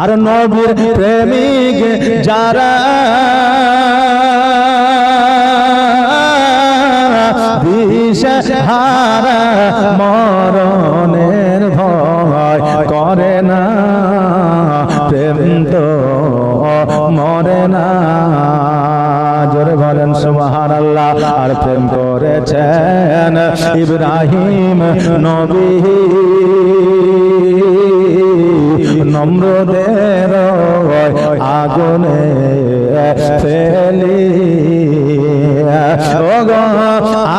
আর নবীর প্রেমিক যারা মরণের ভয় করে না, প্রেম তো মরে না। জোরে বলেন সুবহান আল্লাহ আর প্রেম করেছেন ইব্রাহিম নবী। নম্রদের আগুনে ফেলি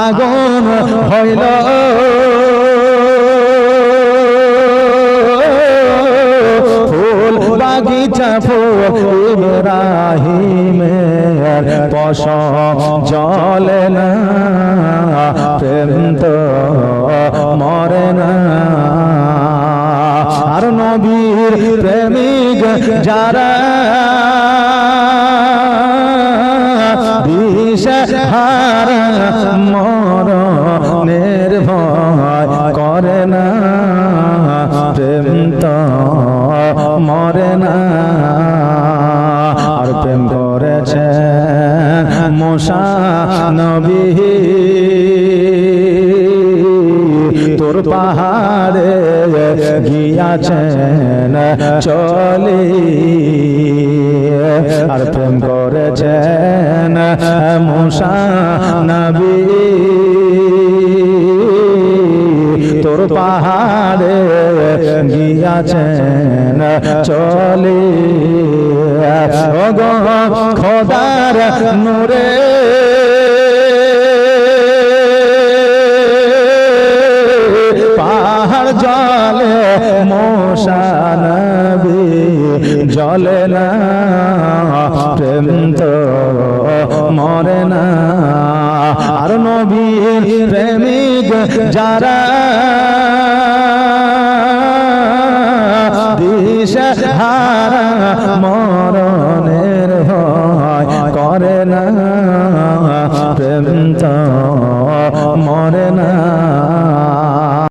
আগুন হইল। বাগিচা পশম জলে না। প্রেম তো নবীর প্রেমিক যারা দিশাহারা মরণের ভয় করে না, প্রেম তো মরে না। আর প্রেম করেছে মশা নবী পাহাড়ে গিয়াছেন চলি। আর প্রেম করেছেন মুসা নবী। তোর পাহাড়ে গিয়াছেন চলি। খোদার নূরে জলে মশানবী জলে না, প্রেম তো মরে না। আর নবীর প্রেমিক যারা দিশাহারা মরণের ভয় করে না, প্রেম তো মরে না।